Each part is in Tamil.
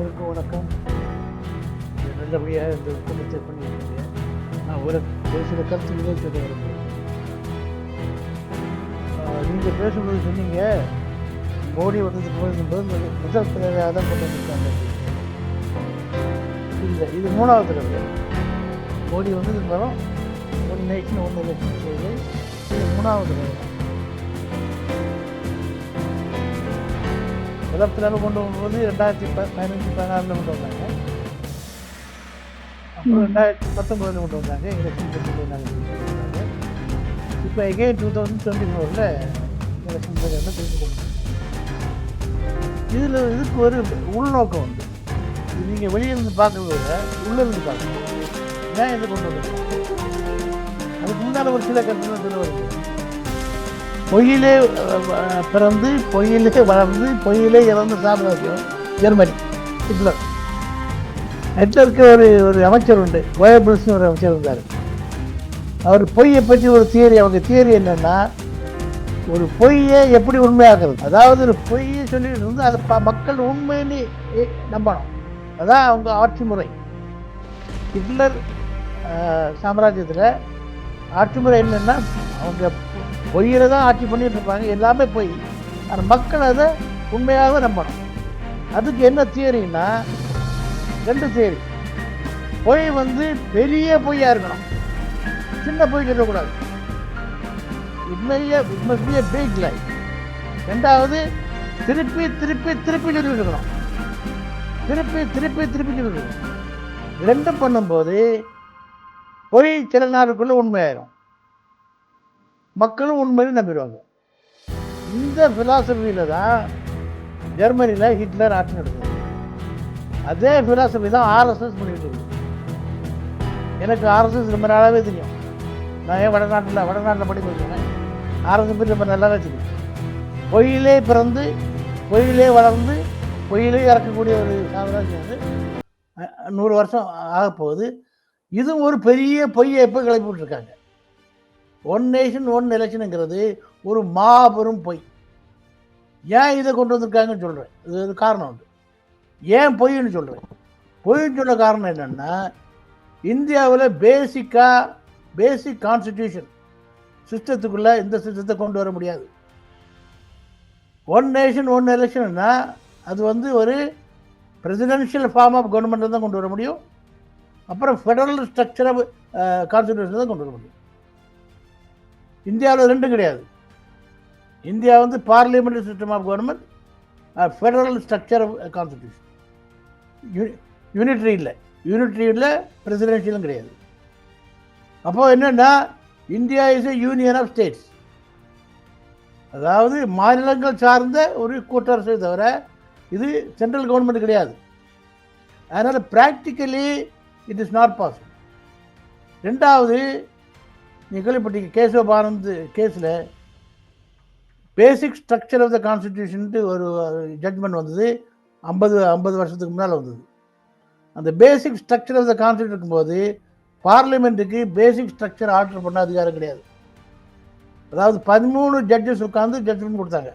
அனைவருக்கும் வணக்கம். நல்லபடியாக இந்த குடும்பத்தை பண்ணியிருக்கேன் நான் ஒரு ஒரு சில கருத்து சொல்ல விரும்புகிறேன். நீங்கள் பேசும்போது சொன்னீங்க மோடி வந்ததுக்கு போது முதல் தலைவராக தான் கொண்டு வந்திருக்காங்க இல்லை இது மூணாவது தடவை. மோடி வந்ததுக்கு வரும் ஒன் நைட்னு ஒன்று எலெக்ஷன் செய்து இது மூணாவது தடவை. தடவை கொண்டு வரும்போது ரெண்டாயிரத்தி ப பதினஞ்சு பதினாறில் கொண்டு வந்தாங்க அப்புறம் ரெண்டாயிரத்தி பத்தொம்பதில் கொண்டு வந்தாங்க எலெக்ஷன் வந்தாங்க இப்போ எகெயின் டூ தௌசண்ட் டுவெண்ட்டி ஃபோரில் எலெக்ஷன் வந்து திருப்பி கொண்டு இதில் இதுக்கு ஒரு உள்நோக்கம் உண்டு இது நீங்கள் வெளியிருந்து பார்க்கறத விட உள்ளே இருந்து பார்க்கணும் ஏன் இது கொண்டு வந்தது அதுக்கு முன்னால் ஒரு சில கருத்துலாம் சொல்ல வருது பொய்யிலே பிறந்து பொய்யிலே வளர்ந்து பொய்யிலே இறந்து சாப்பிடாது ஜெர்மனி ஹிட்லர். ஹிட்லருக்கு ஒரு ஒரு அமைச்சர் உண்டு. கோயபிள்ஸ்னு ஒரு அமைச்சர் இருந்தார். அவர் பொய்யை பற்றி ஒரு தியரி அவங்க தியரி என்னென்னா ஒரு பொய்யை எப்படி உண்மையாக்குறது? அதாவது ஒரு பொய்யை சொல்லிட்டு இருந்து அதை ப- மக்கள் உண்மைன்னு நம்பணும். அதான் அவங்க ஆட்சி முறை. ஹிட்லர் சாம்ராஜ்யத்தில் ஆட்சி முறை என்னென்னா அவங்க பொய்யில் தான் ஆட்சி பண்ணிட்டு இருப்பாங்க எல்லாமே பொய். ஆனால் மக்கள் அதை உண்மையாகவே நம்பணும். அதுக்கு என்ன தியரின்னா ரெண்டு தியரி. பொய் வந்து பெரிய பொய்யாக இருக்கணும். சின்ன பொய் சொல்லக்கூடாது. உண்மையே உண்மையே பிக் லைஃப் ரெண்டாவது திருப்பி திருப்பி திருப்பி சொல்லிட்டு இருக்கணும் திருப்பி திருப்பி திருப்பி சொல்லிட்டு ரெண்டும் பண்ணும்போது பொய் சில நாளுக்குள்ளே உண்மையாயிரும். மக்களும் உண்மையிலும் நம்பிடுவாங்க. இந்த ஃபிலாசபியில் தான் ஜெர்மனியில் ஹிட்லர் ஆட்சி நடந்தது. அதே ஃபிலாசபி தான் ஆர்எஸ்எஸ் பண்ணிட்டு இருக்கு எனக்கு ஆர்எஸ்எஸ் ரொம்ப நாளாகவே தெரியும். நான் ஏன் வடநாட்டில் வடநாட்டில் படி படிக்கிறேன் ஆர்எஸ்எஸ் பற்றி ரொம்ப நல்லாவே தெரியும். பொயிலே பிறந்து பொயிலே வளர்ந்து பொய்யிலே இறக்கக்கூடிய ஒரு சாம்ராஜ்யம் வந்து நூறு வருஷம் ஆகப்போகுது. இதுவும் ஒரு பெரிய பொய்யை எப்போ கிளப்பி விட்டுருக்காங்க. ஒன் நேஷன் ஒன் எலெக்ஷனுங்கிறது ஒரு மாபெரும் பொய். ஏன் இதை கொண்டு வந்திருக்காங்கன்னு சொல்கிறேன் இது ஒரு காரணம் உண்டு. ஏன் பொய்ன்னு சொல்கிறேன் பொய்ன்னு சொல்ல காரணம் என்னென்னா இந்தியாவில் பேசிக்காக பேசிக் கான்ஸ்டிடியூஷன் சிஸ்டத்துக்குள்ளே இந்த சிஸ்டத்தை கொண்டு வர முடியாது. ஒன் நேஷன் ஒன் எலெக்ஷன்னா அது வந்து ஒரு பிரசிடென்ஷியல் ஃபார்ம் ஆஃப் கவர்மெண்ட்டில் தான் கொண்டு வர முடியும். அப்புறம் ஃபெடரல் ஸ்ட்ரக்சர் ஆஃப் கான்ஸ்டியூஷன் தான் கொண்டு வர முடியும். இந்தியாவில் ரெண்டும் கிடையாது. இந்தியா வந்து parliamentary system of government federal structure of constitution unitary இல்லை. யூனிட்ரி இல்லை பிரசிடென்ஷியலும் கிடையாது. அப்போது என்னென்னா India is a union of states அதாவது மாநிலங்கள் சார்ந்த ஒரு கூட்டரசு தவிர இது சென்ட்ரல் கவர்மெண்ட் கிடையாது. அதனால் practically it is not possible ரெண்டாவது நீ கேள்விப்பட்டீங்க கேசவானந்த் கேஸில் பேசிக் ஸ்ட்ரக்சர் ஆஃப் த கான்ஸ்டியூஷன்ட்டு ஒரு ஜட்மெண்ட் வந்தது. ஐம்பது ஐம்பது வருஷத்துக்கு முன்னால் வந்தது. அந்த basic structure of the constitution இருக்கும்போது பார்லிமெண்ட்டுக்கு பேசிக் ஸ்ட்ரக்சர் ஆர்டர் பண்ண அதிகாரம் கிடையாது. அதாவது பதிமூணு ஜட்ஜஸ் உட்காந்து ஜட்ஜ்மெண்ட் கொடுத்தாங்க.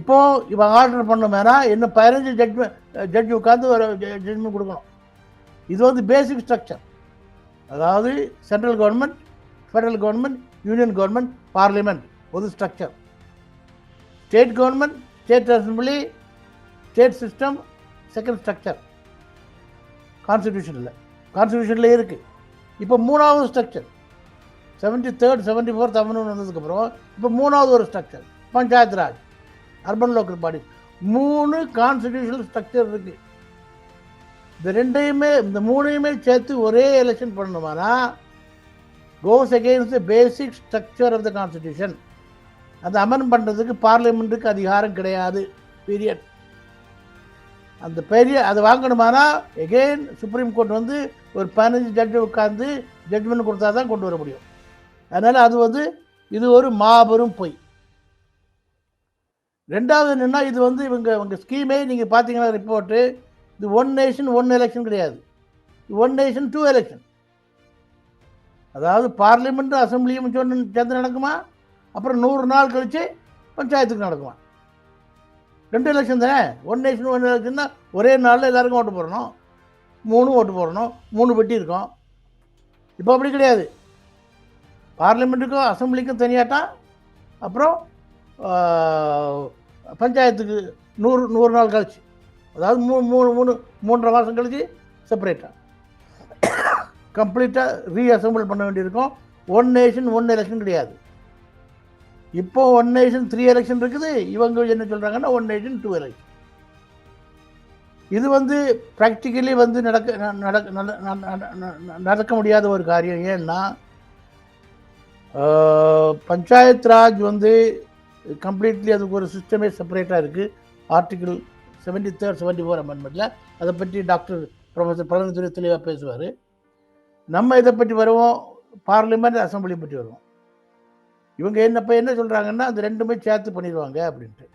இப்போ இவன் ஆர்டர் பண்ண இன்னும் பதினஞ்சு ஜட்மெண்ட் ஜட்ஜ் உட்காந்து ஒரு ஜட்ஜ்மெண்ட் கொடுக்கணும். இது வந்து பேசிக் ஸ்ட்ரக்சர் அதாவது central government federal government union government parliament ஒரு structure state government state assembly state system second structure கான்ஸ்டியூஷனில் கான்ஸ்டியூஷனில் இருக்குது இப்போ மூணாவது structure seventy third seventy four தமிழ்னு வந்ததுக்கப்புறம் இப்போ மூணாவது ஒரு structure panchayat raj urban local body மூணு கான்ஸ்டியூஷனல் ஸ்ட்ரக்சர் இருக்குது இந்த ரெண்டையுமே இந்த மூணையுமே சேர்த்து ஒரே election பண்ணணுமானா goes against the basic structure of the constitution அதை அமெண்ட் பண்ணுறதுக்கு பார்லிமெண்ட்டுக்கு அதிகாரம் கிடையாது பீரியட் அந்த பெரிய அதை வாங்கணுமானா எகெயின் சுப்ரீம் கோர்ட் வந்து ஒரு பதினஞ்சு ஜட்ஜு உட்காந்து ஜட்ஜ்மெண்ட் கொடுத்தா தான் கொண்டு வர முடியும். அதனால் அது வந்து இது ஒரு மாபெரும் பொய். ரெண்டாவது என்னென்னா இது வந்து இவங்க இவங்க ஸ்கீமே நீங்கள் பார்த்தீங்கன்னா ரிப்போர்ட்டு இது ஒன் நேஷன் ஒன் எலெக்ஷன் கிடையாது. ஒன் நேஷன் டூ எலெக்ஷன் அதாவது பார்லிமெண்ட் அசம்பிளியும் சொன்ன சேர்ந்து நடக்குமா? அப்புறம் நூறு நாள் கழித்து பஞ்சாயத்துக்கு நடக்குமா? ரெண்டு எலெக்ஷன் தானே? ஒன் நேஷன் ஒன் எலெக்ஷன்னா ஒரே நாளில் எல்லாருக்கும் ஓட்டு போடணும். மூணு ஓட்டு போடணும். மூணு பெட்டி இருக்கும். இப்போ அப்படி கிடையாது. பார்லிமெண்ட்டுக்கும் அசம்பிளிக்கும் தனியாட்டம் அப்புறம் பஞ்சாயத்துக்கு நூறு நூறு நாள் கழிச்சு. அதாவது மூணு மூணு மூணு மூன்றரை மாதம் கழிச்சு செப்பரேட்டாக கம்ப்ளீட்டாக ரீஅசம்பிள் பண்ண வேண்டியிருக்கும். ஒன் நேஷன் ஒன் எலெக்ஷன் கிடையாது. இப்போ ஒன் நேஷன் த்ரீ எலெக்ஷன் இருக்குது. இவங்க என்ன சொல்கிறாங்கன்னா ஒன் நேஷன் டூ எலெக்ஷன் இது வந்து ப்ராக்டிக்கலி வந்து நடக்க ந- நடக்க நட- நடக்க முடியாத ஒரு காரியம். ஏன்னா பஞ்சாயத் ராஜ் வந்து கம்ப்ளீட்லி அதுக்கு ஒரு சிஸ்டமே செப்பரேட்டாக இருக்குது article seventy third seventy four அமெண்ட்மெண்ட்டில் அதை பற்றி டாக்டர் ப்ரொஃபஸர் பழனித்துறை தெளிவாக பேசுவார். நம்ம இதை பற்றி வருவோம் பார்லிமெண்ட் அசம்பிளி பற்றி வருவோம். இவங்க என்னப்போ என்ன சொல்கிறாங்கன்னா அந்த ரெண்டுமே சேர்த்து பண்ணிடுவாங்க அப்படின்ட்டு.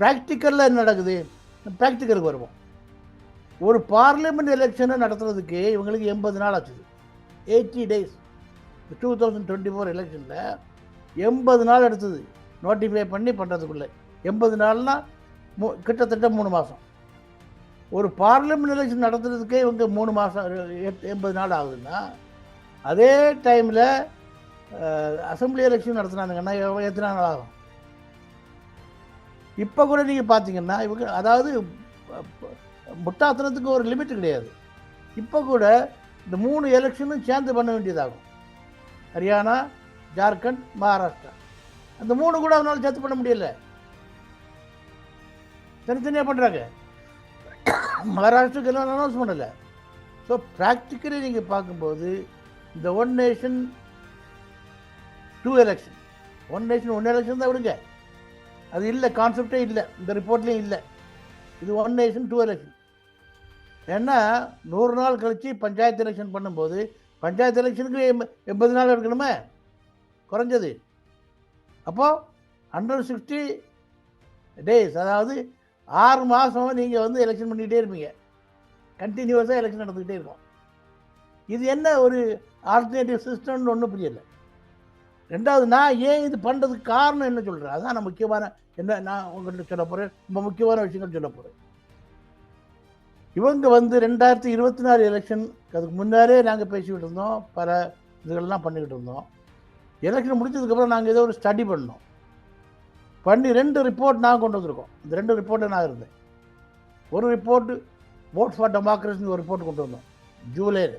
ப்ராக்டிக்கலில் என்ன நடக்குது? ப்ராக்டிக்கலுக்கு வருவோம். ஒரு பார்லிமெண்ட் எலெக்ஷனை நடத்துறதுக்கு இவங்களுக்கு எண்பது நாள் ஆச்சுது. Eighty days two thousand twenty four எலெக்ஷனில் எண்பது நாள் எடுத்தது. நோட்டிஃபை பண்ணி பண்ணுறதுக்குள்ளே எண்பது நாள்னால் மு கிட்டத்தட்ட மூணு மாதம் ஒரு பார்லிமெண்ட் எலெக்ஷன் நடத்துறதுக்கே இவங்க மூணு மாதம் எண்பது நாள் ஆகுதுன்னா அதே டைமில் அசம்பிளி எலெக்ஷன் நடத்தினாங்கன்னா எத்தனை நாள் ஆகும்? இப்போ கூட நீங்கள் பார்த்தீங்கன்னா இவங்க அதாவது முட்டாத்தனத்துக்கு ஒரு லிமிட் கிடையாது. இப்போ கூட இந்த மூணு எலெக்ஷனும் சேர்ந்து பண்ண வேண்டியதாகும். ஹரியானா ஜார்க்கண்ட் மகாராஷ்டிரா. அந்த மூணு கூட அவனால் சேர்த்து பண்ண முடியல. தனித்தனியாக பண்ணுறாங்க மகாராஷ்டிராக்கு எல்லாம் அனௌன்ஸ் பண்ணலை. ஸோ ப்ராக்டிக்கலி நீங்கள் பார்க்கும்போது இந்த one nation two election one nation one election தான் விடுங்க. அது இல்லை கான்செப்டே இல்லை இந்த ரிப்போர்ட்லேயும் இல்லை. இது ஒன் நேஷன் டூ எலெக்ஷன் ஏன்னா நூறு நாள் கழித்து பஞ்சாயத்து எலெக்ஷன் பண்ணும்போது பஞ்சாயத்து எலெக்ஷனுக்கு எம் எண்பது நாள் இருக்கணுமே குறைஞ்சது. அப்போது ஹண்ட்ரட் சிக்ஸ்டி டேஸ் அதாவது ஆறு மாதம் நீங்கள் வந்து எலெக்ஷன் பண்ணிக்கிட்டே இருப்பீங்க. கண்டினியூஸாக எலெக்ஷன் நடந்துக்கிட்டே இருக்கும். இது என்ன ஒரு ஆல்டர்னேட்டிவ் சிஸ்டம்னு ஒன்றும் புரியலை. ரெண்டாவது நான் ஏன் இது பண்ணுறதுக்கு காரணம் என்ன சொல்கிறேன் அதான் நான் முக்கியமான என்ன நான் உங்கள்கிட்ட சொல்ல போகிறேன் ரொம்ப முக்கியமான விஷயங்கள் சொல்ல போகிறேன் இவங்க வந்து ரெண்டாயிரத்தி இருபத்தி நாலு எலெக்ஷன் அதுக்கு முன்னாரே நாங்கள் பேசிக்கிட்டு இருந்தோம். பல இதுகள்லாம் பண்ணிக்கிட்டு இருந்தோம். எலெக்ஷன் முடிச்சதுக்கப்புறம் நாங்கள் ஏதோ ஒரு ஸ்டடி பண்ணோம். பண்ணி ரெண்டு ரிப்போர்ட் நான் கொண்டு வந்திருக்கோம். இந்த ரெண்டு ரிப்போர்ட்டு நான் இருந்தேன். ஒரு ரிப்போர்ட்டு ஓட் ஃபார் டெமோக்ரஸின்னு ஒரு ரிப்போர்ட் கொண்டு வந்தோம். ஜூலையில்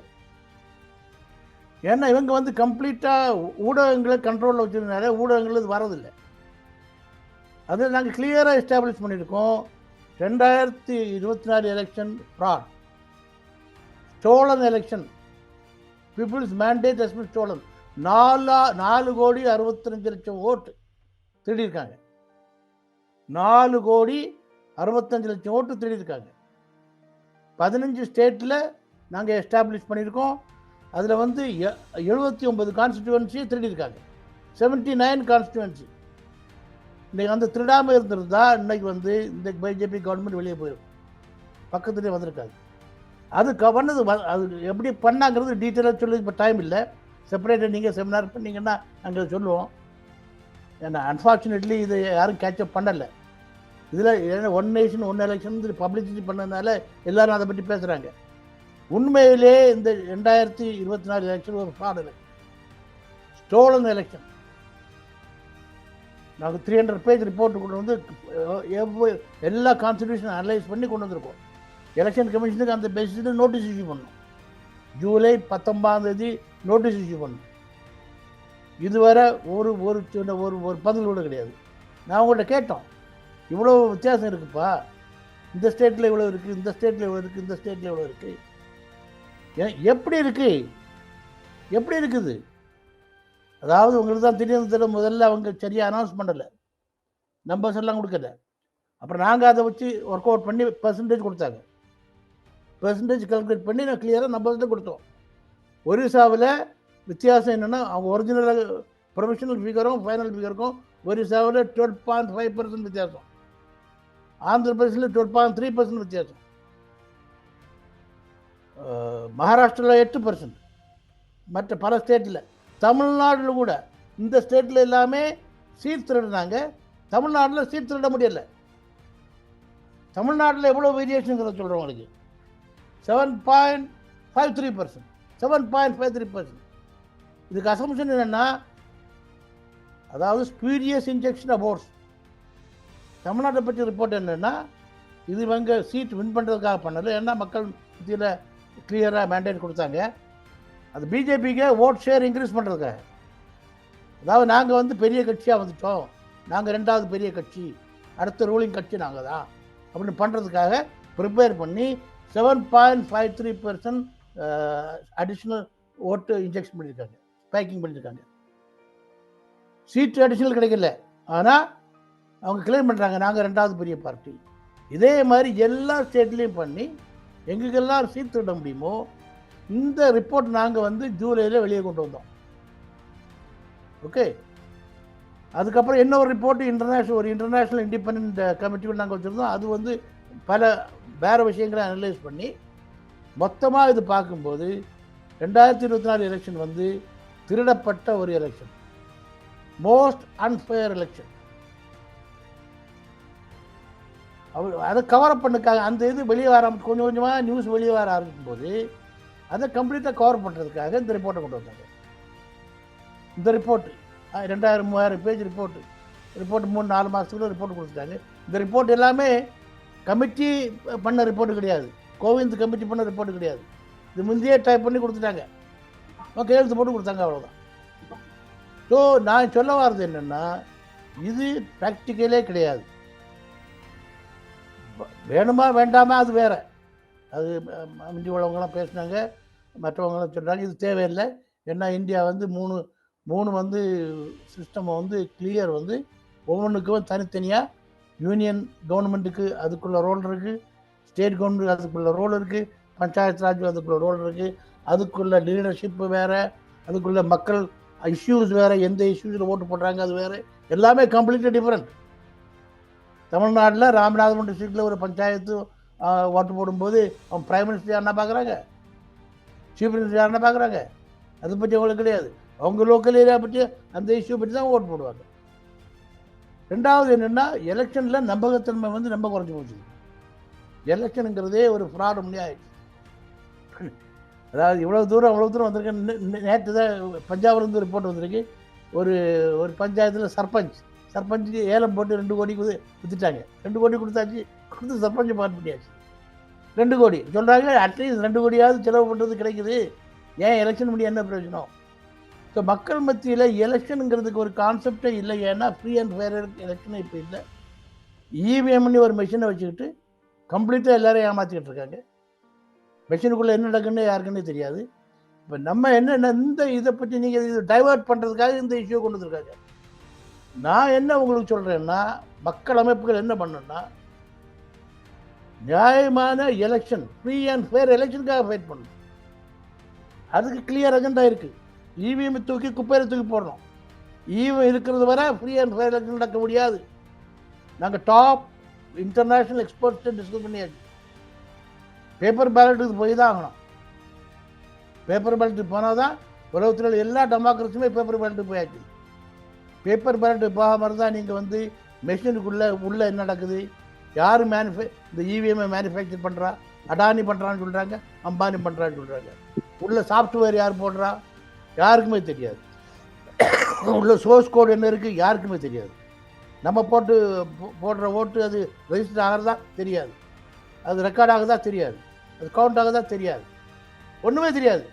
ஏன்னா இவங்க வந்து கம்ப்ளீட்டாக ஊடகங்களை கண்ட்ரோலில் வச்சுருந்தாலே ஊடகங்கள் இது வரதில்லை. அது நாங்கள் கிளியராக எஸ்டாப்ளிஷ் பண்ணியிருக்கோம். ரெண்டாயிரத்தி இருபத்தி நாலு election fraud stolen election people's mandate is stolen நாலா நாலு கோடி அறுபத்தஞ்சு லட்சம் ஓட்டு திருடியிருக்காங்க. நாலு கோடி அறுபத்தஞ்சு லட்சம் ஓட்டு திருடியிருக்காங்க. பதினஞ்சு ஸ்டேட்டில் நாங்கள் எஸ்டாப்ளிஷ் பண்ணியிருக்கோம். அதில் வந்து எழுபத்தி ஒன்பது கான்ஸ்டிடுவன்சியை திருடியிருக்காங்க. செவன்ட்டி நைன் கான்ஸ்டிடுவன்சி இன்றைக்கி அந்த திருடாமல் இருந்திருந்தா இன்றைக்கி வந்து இந்த பிஜேபி கவர்மெண்ட் வெளியே போயிருக்கும் பக்கத்துலேயே வந்திருக்காங்க அது கவர்னது பண்ணது வ- அது எப்படி பண்ணாங்கிறது டீட்டெயிலாக சொல்லி இப்போ டைம் இல்லை. செப்பரேட்டாக நீங்கள் செமினார் பண்ணிங்கன்னா நாங்கள் சொல்லுவோம். ஏன்னா அன்ஃபார்ச்சுனேட்லி இதை யாரும் கேட்சப் பண்ணலை. இதில் ஏன்னா one nation one election publicity பண்ணதுனால எல்லாரும் அதை பற்றி பேசுகிறாங்க உண்மையிலே இந்த ரெண்டாயிரத்தி இருபத்தி நாலு எலெக்ஷன் ஒரு ஃப்ராட் எலெக்ஷன் ஸ்டோலன் எலெக்ஷன் நாங்கள் த்ரீ ஹண்ட்ரட் பேஜ் ரிப்போர்ட் கொண்டு வந்து எவ்வளோ எல்லா கான்ஸ்டியூஷன் அனலைஸ் பண்ணி கொண்டு வந்திருக்கோம். எலெக்ஷன் கமிஷனுக்கு அந்த பேசிஸில் நோட்டீஸ் இஷ்யூ பண்ணோம் ஜூலை பத்தொன்பதாம் தேதி நோட்டீஸ் இஷ்யூ பண்ணோம் இதுவரை ஒரு ஒரு சின்ன ஒரு ஒரு பதில் கூட கிடையாது. நான் உங்கள்கிட்ட கேட்டோம். இவ்வளோ வித்தியாசம் இருக்குப்பா. இந்த ஸ்டேட்டில் இவ்வளோ இருக்குது இந்த ஸ்டேட்டில் இவ்வளோ இருக்குது இந்த ஸ்டேட்டில் இவ்வளோ இருக்குது ஏன் எப்படி இருக்குது எப்படி இருக்குது? அதாவது உங்களுக்கு தான் தெரியும் தெரியும் முதல்ல அவங்க சரியாக அனௌன்ஸ் பண்ணலை. நம்பர்ஸ் எல்லாம் கொடுக்கல. அப்புறம் நாங்கள் அதை வச்சு ஒர்க் அவுட் பண்ணி பர்சன்டேஜ் கொடுத்தாங்க. பர்சன்டேஜ் கல்குலேட் பண்ணி நான் கிளியராக நம்பர்ஸ் கொடுத்தோம். ஒரிசாவில் வித்தியாசம் என்னென்னா அவங்க ஒரிஜினல் ப்ரொஃபஷனல் ஃபிகரும் ஃபைனல் ஃபிகருக்கும் ஒரிசாவில் டுவெல் பாயிண்ட் ஃபைவ் பர்சன்ட் வித்தியாசம். ஆந்திர பிரதேசில் டுவெல் பாயிண்ட் த்ரீ பர்சன்ட் வித்தியாசம். மகாராஷ்டிராவில் எட்டு பர்சன்ட் மற்ற பல ஸ்டேட்டில் தமிழ்நாட்டில் கூட இந்த ஸ்டேட்டில் எல்லாமே சீட் திருடினாங்க. தமிழ்நாட்டில் சீட் திருட முடியலை. தமிழ்நாட்டில் எவ்வளோ வேரியேஷனுங்கிறத சொல்கிறோம் உங்களுக்கு. Seven point five three percent seven point five three percent இதுக்கு அசம்ஷன் என்னென்னா அதாவது ஸ்பீடியஸ் இன்ஜெக்ஷன் அபோர்ட்ஸ் தமிழ்நாட்டை பற்றி ரிப்போர்ட் என்னென்னா இது இவங்க சீட் வின் பண்ணுறதுக்காக பண்ணல ஏன்னா மக்கள் மத்தியில் கிளியராக மேண்டேட் கொடுத்தாங்க. அது பிஜேபிக்கு ஓட் ஷேர் இன்க்ரீஸ் பண்ணுறதுக்காக அதாவது நாங்கள் வந்து பெரிய கட்சியாக வந்துட்டோம். நாங்கள் ரெண்டாவது பெரிய கட்சி. அடுத்த ரூலிங் கட்சி நாங்கள் தான் அப்படின்னு பண்ணுறதுக்காக ப்ரிப்பேர் பண்ணி seven point five three percent additional vote injection பண்ணியிருக்காங்க. பேக்கிங் பண்ணியிருக்காங்க. சீட்டு அடிஷ்னல் கிடைக்கல. ஆனால் அவங்க கிளைம் பண்ணுறாங்க நாங்கள் ரெண்டாவது பெரிய பார்ட்டி இதே மாதிரி எல்லா ஸ்டேட்லேயும் பண்ணி எங்களுக்கெல்லாம் சீட் விட முடியுமோ இந்த ரிப்போர்ட் நாங்கள் வந்து ஜூலையில் வெளியே கொண்டு வந்தோம். ஓகே அதுக்கப்புறம் இன்னொரு ரிப்போர்ட் இன்டர்நேஷ்னல் ஒரு இன்டர்நேஷ்னல் இண்டிபெண்ட் கமிட்டிகள் நாங்கள் வச்சுருந்தோம். அது வந்து பல வேறு விஷயங்களை அனலைஸ் பண்ணி மொத்தமாக இது பார்க்கும்போது ரெண்டாயிரத்தி இருபத்தி நாலு எலெக்ஷன் வந்து திருடப்பட்ட ஒரு எலெக்ஷன் மோஸ்ட் அன்ஃபேர் எலெக்ஷன் அவர் அதை கவர் பண்ணுக்காக அந்த இது வெளியே வர கொஞ்சம் கொஞ்சமாக நியூஸ் வெளியே வர ஆரம்பிக்கும் போது அதை கம்ப்ளீட்டாக கவர் பண்ணுறதுக்காக இந்த ரிப்போர்ட்டை கொண்டு வந்தாங்க. இந்த ரிப்போர்ட் ரெண்டாயிரம் மூவாயிரம் பேஜ் ரிப்போர்ட்டு ரிப்போர்ட் மூணு நாலு மாதத்துக்குள்ள ரிப்போர்ட் கொடுத்துட்டாங்க. இந்த ரிப்போர்ட் எல்லாமே கமிட்டி பண்ண ரிப்போர்ட் கிடையாது. கோவிந்த் கமிட்டி பண்ண ரிப்போர்ட் கிடையாது. இது முந்தையே டைப் பண்ணி கொடுத்துட்டாங்க. கையெழுத்து போட்டு கொடுத்தாங்க அவ்வளோதான் ஸோ நான் சொல்ல வர்றது என்னென்னா இது ப்ராக்டிக்கலே கிடையாது. வேணுமா வேண்டாமா அது வேற. அது முந்தி உள்ளவங்களாம் பேசினாங்க மற்றவங்களாம் சொல்கிறாங்க இது தேவையில்லை. ஏன்னா இந்தியா வந்து மூணு மூணு வந்து சிஸ்டம் வந்து கிளியர் வந்து ஒவ்வொன்றுக்கும் தனித்தனியாக யூனியன் கவர்மெண்ட்டுக்கு அதுக்குள்ள ரோல் இருக்குது ஸ்டேட் கவர்மெண்ட் அதுக்குள்ள ரோல் இருக்குது பஞ்சாயத்து ராஜ் அதுக்குள்ள ரோல் இருக்குது அதுக்குள்ள லீடர்ஷிப்பு வேறு அதுக்குள்ள மக்கள் இஷ்யூஸ் வேறு எந்த இஷ்யூஸில் ஓட்டு போடுறாங்க அது வேறு. எல்லாமே கம்ப்ளீட்டாக டிஃப்ரெண்ட் தமிழ்நாட்டில் ராமநாதபுரம் டிஸ்ட்ரிக்டில் ஒரு பஞ்சாயத்து ஓட்டு போடும்போது அவன் பிரைம் மினிஸ்டர் யாருன்னா பார்க்குறாங்க சீஃப் மினிஸ்டர் யாருன்னா பார்க்குறாங்க அதை பற்றி அவங்களுக்கு கிடையாது. அவங்க லோக்கல் ஏரியா பற்றி அந்த இஷ்யூ பற்றி தான் ஓட்டு போடுவாங்க. ரெண்டாவது என்னென்னா எலெக்ஷனில் நம்பகத்தன்மை வந்து ரொம்ப குறைஞ்சி போச்சு. எலெக்ஷனுங்கிறதே ஒரு ஃப்ராடு முன்னே ஆயிடுச்சு. அதாவது இவ்வளோ தூரம் அவ்வளோ தூரம் வந்திருக்கேன் நேற்று தான் பஞ்சாப்லேருந்து ரிப்போர்ட் வந்திருக்கு. ஒரு ஒரு பஞ்சாயத்தில் சர்பஞ்ச். சர்பஞ்சுக்கு ஏலம் போட்டு ரெண்டு கோடி குது விற்றுட்டாங்க ரெண்டு கோடி கொடுத்தாச்சு கொடுத்து சர்பஞ்சை பார்ட் பண்ணியாச்சு ரெண்டு கோடி. சொல்கிறாங்க அட்லீஸ்ட் ரெண்டு கோடியாவது செலவு பண்ணுறது கிடைக்குது. ஏன் எலெக்ஷன் முடிய என்ன பிரயோஜனம்? ஸோ மக்கள் மத்தியில் எலெக்ஷனுங்கிறதுக்கு ஒரு கான்செப்டே இல்லை. ஏன்னா ஃப்ரீ அண்ட் ஃபேர் எலெக்ஷனே இப்போ இல்லை. இவிஎம்னு ஒரு மிஷினை வச்சுக்கிட்டு கம்ப்ளீட்டாக எல்லோரும் ஏமாற்றிக்கிட்டு இருக்காங்க. மிஷினுக்குள்ளே என்ன நடக்குன்னு யாருக்குன்னே தெரியாது. இப்போ நம்ம என்ன இந்த இதை பற்றி நீங்கள் இது டைவர்ட் பண்ணுறதுக்காக இந்த இஷ்யூ கொண்டு வந்திருக்காங்க. நான் என்ன உங்களுக்கு சொல்கிறேன்னா மக்கள் அமைப்புகள் என்ன பண்ணுன்னா நியாயமான எலெக்ஷன் ஃப்ரீ அண்ட் ஃபேர் எலெக்ஷனுக்காக ஃபைட் பண்ணணும் அதுக்கு கிளியர் அஜெண்டா இருக்குது இவிஎம் தூக்கி குப்பையில் தூக்கி போடணும். இவிஎம் இருக்கிறது வரை ஃப்ரீ அண்ட் ஃபேர் எலெக்ஷன் நடக்க முடியாது. நாங்கள் டாப் இன்டர்நேஷ்னல் எக்ஸ்பர்ட்ஸ்ட்டு டிஸ்கஸ் பண்ணியாச்சு. பேப்பர் பேலட்டுக்கு போய் தான் ஆகணும். பேப்பர் பேலட்டுக்கு போனால் தான் உலகத்தில் எல்லா டெமோக்ரஸியுமே பேப்பர் பேலட்டுக்கு போயாச்சு. பேப்பர் பேலட்டு போகாமல் இருந்தால் நீங்கள் வந்து மெஷினுக்குள்ளே உள்ளே என்ன நடக்குது? யார் மேனுஃபே இந்த இவிஎம்ஐ மேனுஃபேக்சர் பண்ணுறா அடானி பண்ணுறான்னு சொல்கிறாங்க அம்பானி பண்ணுறான்னு சொல்கிறாங்க உள்ள சாஃப்ட்வேர் யார் போடுறா? யாருக்குமே தெரியாது. உள்ள சோர்ஸ் கோடு என்ன இருக்குது யாருக்குமே தெரியாது. நம்ம போட்டு போடுற ஓட்டு அது ரெஜிஸ்டர் ஆகிறதா? தெரியாது. அது ரெக்கார்ட் ஆகுதா? தெரியாது. அது கவுண்ட் ஆகுதா? தெரியாது. ஒன்றுமே தெரியாது.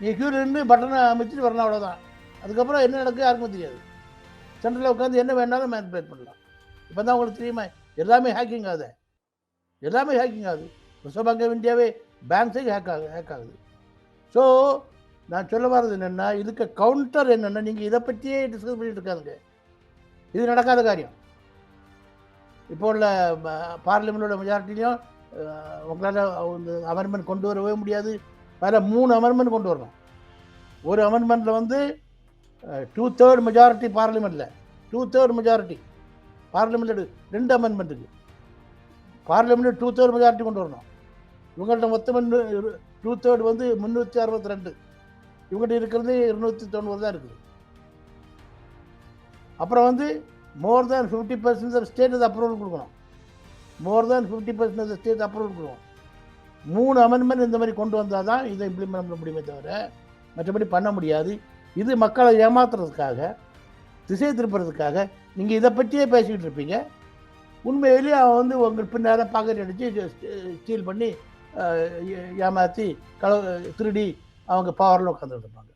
நீ க்யூ நின்று பட்டனை அமைச்சிட்டு வரணும் அவ்வளோதான் அதுக்கப்புறம் என்ன நடக்குது? யாருக்குமே தெரியாது. சென்டரில் உட்காந்து என்ன வேணாலும் மேனிபுலேட் பண்ணலாம். இப்போ தான் உங்களுக்கு தெரியுமா எல்லாமே ஹேக்கிங் ஆகுது. எல்லாமே ஹேக்கிங் ஆகுது. ரிசர்வ் பேங்க் ஆஃப் இந்தியாவே பேங்க்ஸே ஹேக் ஆகுது ஹேக் ஆகுது. ஸோ நான் சொல்ல வர்றது என்னென்னா இதுக்கு கவுண்டர் என்னென்னா நீங்கள் இதை பற்றியே டிஸ்கஸ் பண்ணிட்டு இருக்காதுங்க. இது நடக்காத காரியம். இப்போ உள்ள பார்லிமெண்டோட மெஜாரிட்டிலையும் உங்களால் இந்த அமெண்ட்மெண்ட் கொண்டு வரவே முடியாது. வேறு மூணு அமெண்ட்மெண்ட் கொண்டு வரணும். ஒரு அமெண்ட்மெண்ட்டில் வந்து டூ தேர்ட் மெஜாரிட்டி பார்லிமெண்ட்டில் டூ தேர்ட் மெஜாரிட்டி பார்லிமெண்ட்டில் ரெண்டு அமெண்ட்மெண்ட்டுக்கு பார்லிமெண்ட்டில் டூ தேர்ட் மெஜாரிட்டி கொண்டு வரணும். இவங்கள்ட்ட மொத்தம் டூ தேர்ட் வந்து முந்நூற்றி அறுபத்தி ரெண்டு. இவங்கள்ட்ட இருக்கிறது இருநூற்றி தொண்ணூறு தான் இருக்குது. அப்புறம் வந்து more than fifty percent state approval கொடுக்கணும். More than fifty percent state approval கொடுக்கணும். மூணு அமெண்ட்மெண்ட் இந்த மாதிரி கொண்டு வந்தால் தான் இதை இம்ப்ளிமெண்ட் பண்ண முடியுமே தவிர மற்றபடி பண்ண முடியாது. இது மக்களை ஏமாத்துறதுக்காக திசை திருப்புறதுக்காக நீங்கள் இதை பற்றியே பேசிக்கிட்டு இருப்பீங்க. உண்மையிலேயே அவன் வந்து உங்கள் பின்னால் பாக்கெட் அடித்து ஸ்டீல் பண்ணி ஏமாற்றி ஏ- திருடி அவங்க பவரில் உட்காந்துட்டு இருப்பாங்க.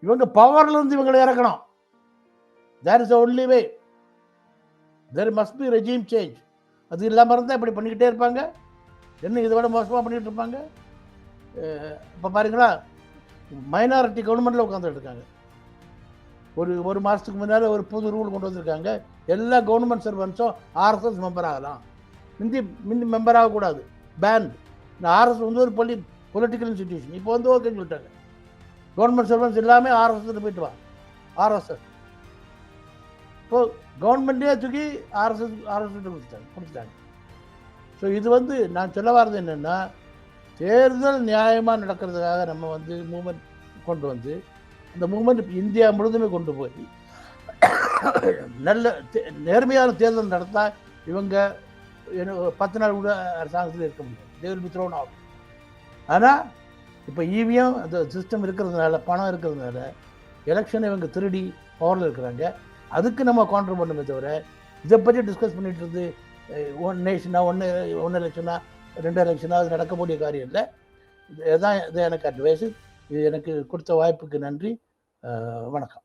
இவங்க பவர்ல இருந்து இவங்களை இறக்கணும். There is only way there must be regime change அது இல்லாமல் இருந்தால் இப்படி பண்ணிக்கிட்டே இருப்பாங்க. என்ன இதை விட மோசமாக பண்ணிகிட்டு இருப்பாங்க? இப்போ பாருங்களா மைனாரிட்டி கவர்மெண்ட்டில் உட்காந்துட்டு இருக்காங்க ஒரு ஒரு மாதத்துக்கு முன்னால் ஒரு புது ரூல் கொண்டு வந்திருக்காங்க. எல்லா கவர்மெண்ட் சர்வன்ஸும் ஆர்எஸ்எஸ் மெம்பர் ஆகலாம். முந்தி முந்தி மெம்பர் ஆகக்கூடாது. பேன் இந்த ஆர்எஸ் வந்து ஒரு பொலி பொலிட்டிக்கல் இன்ஸ்டிடியூஷன் இப்போ வந்து ஓகேன்னு சொல்லிட்டாங்க. கவர்மெண்ட் சர்வன்ஸ் எல்லாமே ஆர்எஸ்எஸ் போயிட்டு வா. ஆர்எஸ்எஸ் இப்போ கவர்மெண்ட்டே தூக்கி ஆர்எஸ்எஸ் ஆர்எஸ்எஸ் கொடுத்துட்டாங்க கொடுத்துட்டாங்க ஸோ இது வந்து நான் சொல்ல வர்றது என்னென்னா தேர்தல் நியாயமாக நடக்கிறதுக்காக நம்ம வந்து மூமெண்ட் கொண்டு வந்து அந்த மூமெண்ட் இந்தியா முழுதுமே கொண்டு போய் நல்ல தே- நேர்மையான தேர்தல் நடத்தா இவங்க என்ன பத்து நாள் கூட அரசாங்கத்தில் இருக்க முடியாது. தேவில் பி த்ரோன் ஆகும் ஆனால் இப்போ ஈவிஎம் அந்த சிஸ்டம் இருக்கிறதுனால பணம் இருக்கிறதுனால எலெக்ஷனை இவங்க திருடி பவரில் இருக்கிறாங்க. அதுக்கு நம்ம கவுண்டர் பண்ணுமே தவிர இதை பற்றி டிஸ்கஸ் பண்ணிட்டு இருந்து ஒன் நேஷனா ஒன்று ஒன்று எலெக்ஷனா ரெண்டு எலெக்ஷனா அது நடக்கக்கூடிய காரியம் இல்லை. இதுதான் இது எனக்கு அட்வைஸு இது எனக்கு கொடுத்த வாய்ப்புக்கு நன்றி. வணக்கம்.